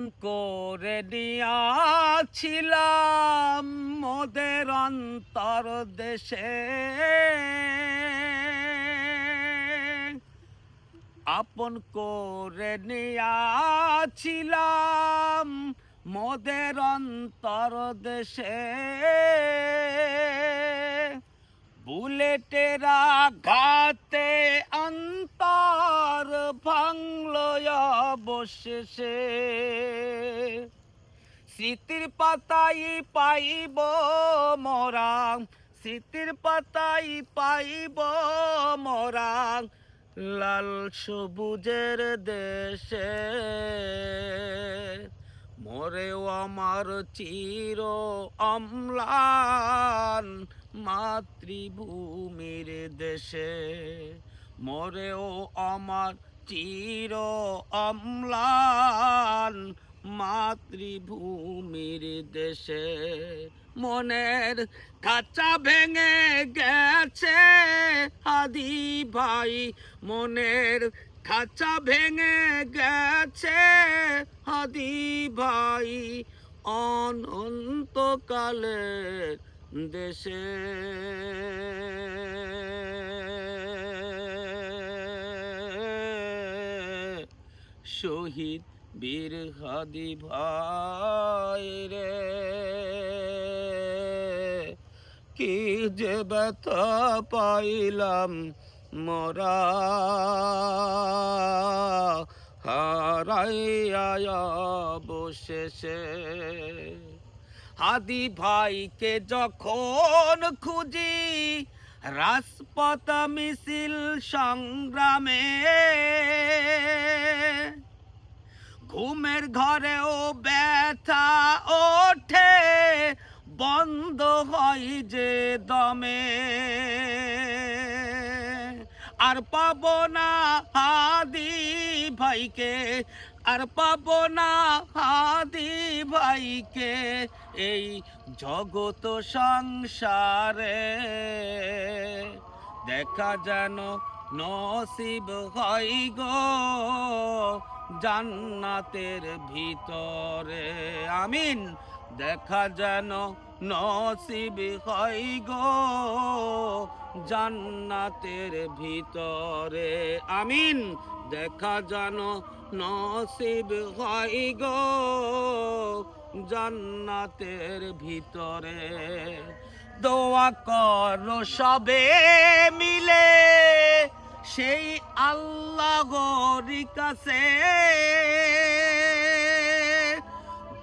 করে মোদের অন্তর দেশে। আপন করে নিয়াছিলাম মোদের অন্তর দেশে। বুলেটেরা ঘাতে অন্তর ভাঙল অবশেষে স্মৃতির পাতাই পাইব মরা, স্মৃতির পাতাই পাইব মরা, লাল সবুজের দেশে। মরেও আমার চির অম্লান মাতৃভূমির দেশে। মরেও আমার চির অম্লান মাতৃভূমির দেশে। মনের খাঁচা ভেঙে গেছে আদি ভাই। মনের খাঁচা ভেঙে গেছে আদি ভাই। অনন্তকালের দেশে। শহীদ বীর হাদি ভাই রে। কি যে ব্যথা পাইলাম মোরা। হারাইয়া বসেছে হাদি ভাইকে যখন খুঁজি, রাজপথ মিছিল সংগ্রামে ঘরেও ব্যথা ওঠে, বন্ধ হয় যে দমে। আর পাবো না হাদি ভাইকে, আর পাবো না হাদি ভাইকে এই জগত সংসারে। দেখা যেন নসিব হয় গো জান্নাতের ভিতরে। আমিন। দেখা যেন নসিব হয় গো জান্নাতের ভিতরে। আমিন। দেখা যেন নসিব হয় গো জান্নাতের ভিতরে। দোয়া করো সবে মিলে সেই আল্লাহর কাছে।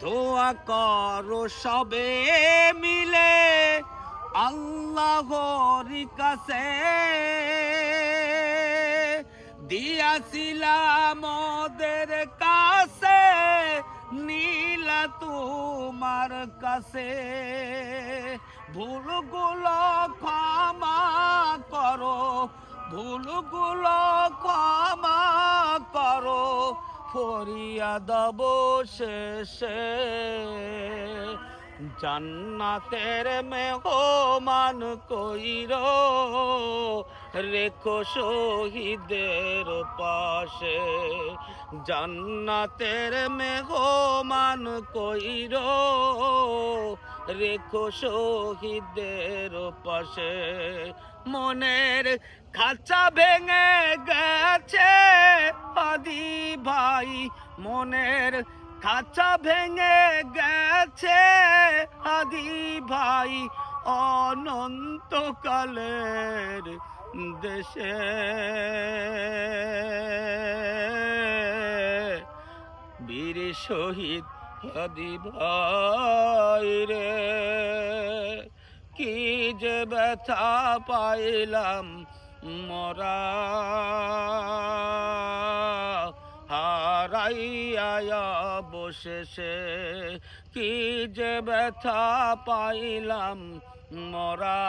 দোয়া করো সবে মিলে আল্লাহর কাছে। দিয়াছিলাম ওদের কাছে, নীলা তোমার কাছে। ভুলগুলো ক্ষমা করো ভুলগুলো ক্ষমা করো, ফরিয়াদ শেষে জান্নাতের মেহমান কইর, রেখো শহীদের পাশে। জান্নাতের মেহমান কইর, রেখো শহীদের পাশে। মনের খাঁচা ভেঙে গেছে। আদি ভাই, মনের খাঁচা ভেঙে গেছে। আদি ভাই, অনন্তকালের দেশে। বীর শহীদ আদি ভাই রে। কি যে ব্যথা পাইলাম মরা। হারাইয়া বসেছে কি যে ব্যথা পাইলাম মরা।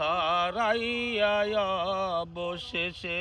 হারাইয়া বসেছে